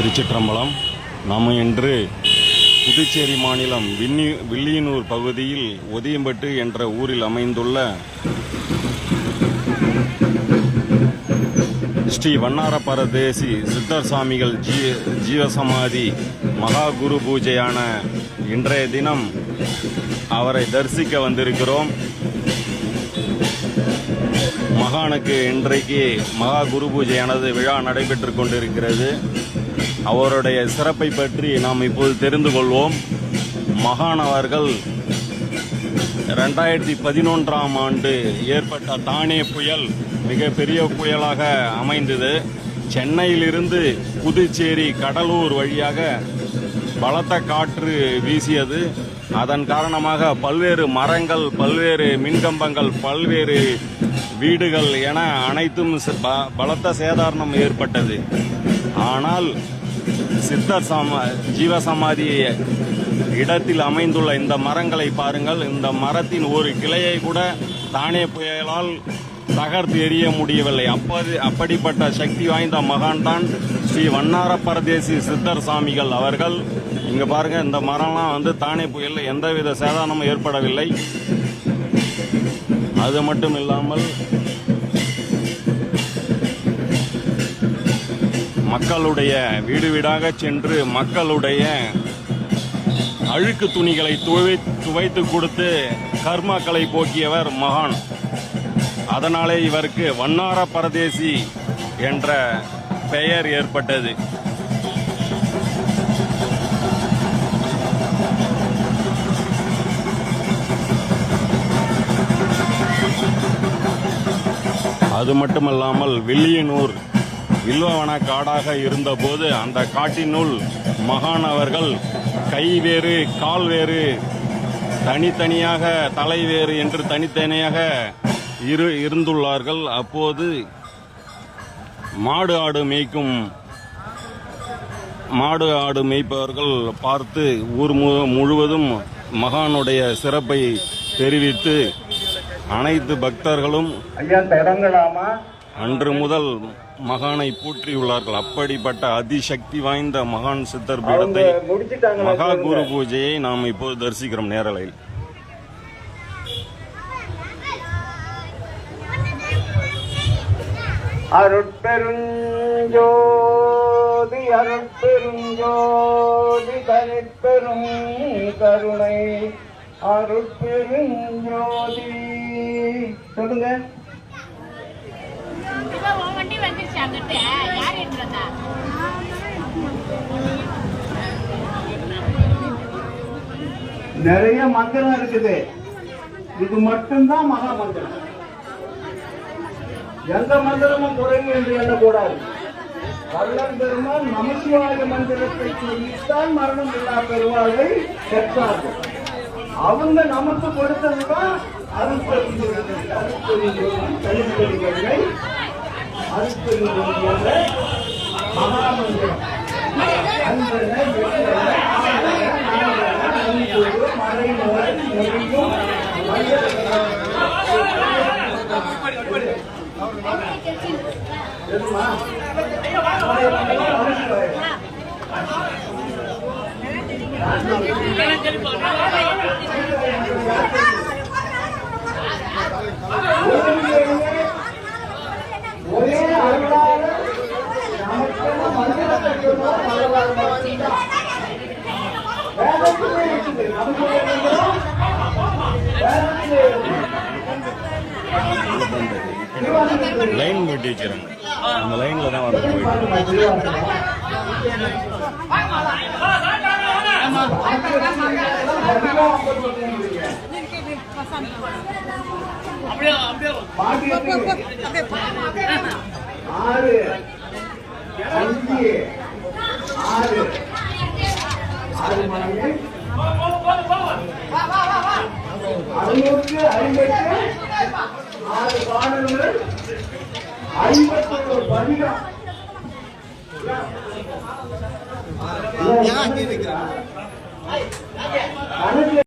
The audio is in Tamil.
திருச்சிற்றம்பலம். நாம் இன்று புதுச்சேரி மாநிலம் விண்ணி வில்லியனூர் பகுதியில் ஒதியம்பட்டு என்ற ஊரில் அமைந்துள்ள ஸ்ரீ வண்ணாரப்பரதேசி சித்தர் சுவாமிகள் ஜீ ஜீவசமாதி மகா குரு பூஜையான இன்றைய தினம் அவரை தரிசிக்க வந்திருக்கிறோம். மகானுக்கு இன்றைக்கு மகா குரு பூஜையானது விழா நடைபெற்று கொண்டிருக்கிறது. அவருடைய சிறப்பை பற்றி நாம் இப்போது தெரிந்து கொள்வோம். மகான் அவர்கள் ரெண்டாயிரத்தி பதினொன்றாம் ஆண்டு ஏற்பட்ட தானே புயல் மிகப்பெரிய புயலாக அமைந்தது. சென்னையிலிருந்து புதுச்சேரி கடலூர் வழியாக பலத்த காற்று வீசியது. அதன் காரணமாக பல்வேறு மரங்கள் பல்வேறு மின்கம்பங்கள் பல்வேறு வீடுகள் என அனைத்தும் ப- பலத்த சேதாரணம் ஏற்பட்டது. ஆனால் சித்தர் சம ஜீவசமாதி இடத்தில் அமைந்துள்ள இந்த மரங்களை பாருங்கள். இந்த மரத்தின் ஒரு கிளையை கூட தானே புயலால் தகர்த்து எறிய முடியவில்லை. அப்போது அப்படிப்பட்ட சக்தி வாய்ந்த மகான் தான் ஸ்ரீ வண்ணார பரதேசி சித்தர் சாமிகள் அவர்கள். இங்கே பாருங்க இந்த மரம்லாம் வந்து தானே புயலில் எந்தவித சேதானமும் ஏற்படவில்லை. அது மட்டும் இல்லாமல் மக்களுடைய வீடு வீடாக சென்று மக்களுடைய அழுக்கு துணிகளை துவை துவைத்து கொடுத்து கர்மாக்களை போக்கியவர் மகான். அதனாலே இவருக்கு வண்ணார பரதேசி என்ற பெயர் ஏற்பட்டது. அது மட்டுமல்லாமல் வில்லியனூர் வில்வவன காடாக இருந்தபோது அந்த காட்டினுள் மகானவர்கள் கை வேறு கால் வேறு தனித்தனியாக தலை வேறு என்று தனித்தனியாக இரு இருந்துள்ளார்கள். அப்போது மாடு ஆடு மேய்க்கும் மாடு ஆடு மேய்ப்பவர்கள் பார்த்து ஊர் மு- முழுவதும் மகானுடைய சிறப்பை தெரிவித்து அனைத்து பக்தர்களும் ஐயா தொடங்கலாமா அன்று முதல் மகானை போற்றியுள்ளார்கள். அப்படிப்பட்ட அதிசக்தி வாய்ந்த மகான் சித்தர் பீடத்தை மகா குரு பூஜையை நாம் இப்போது தரிசிக்கிறோம் நேரலையில். அருட்பெருஞ்சோதி அருட்பெருஞ்சோதி தனிப்பெரும் கருணை. அருட்பெருஞ்சோதி. சொல்லுங்க. நிறைய மந்திரம் இருக்குது. இது மட்டும்தான் மகா மந்திரம். எந்த மந்திரமும் குறைவு என்று எண்ணக்கூடாது. வல்லன் பெருமாள் நமசிவாய மந்திரத்தை சொல்லித்தான் மரணம் இல்லா பெறுவார்களை பெற்றார்கள். அவங்க நமக்கு கொடுத்ததுதான் அருள் அருட்பெருஞ்சோதி தனிப்பெருங்கருணை அருட்பெருஞ்சோதி என்ற மகாமந்திரம் அன்பன வெற்றன தெரியுமா? ஒரே அருளாளர் நமக்கென மந்திரத்தை சொன்னால் பரவாயில்ல மட்டும்தான். வேதத்திலே இருக்குது. நமக்கு மந்திரம் வேதத்திலே இருக்குது. திருவாசகத்தில் லைன் வச்சுறாங்க அந்த லைன்ல தான் வர போயிட்டு அறுநூற்று ஐம்பத்து ஆறு பாடல்கள் ஐம்பத்தொரு பதிகம் கணக்கு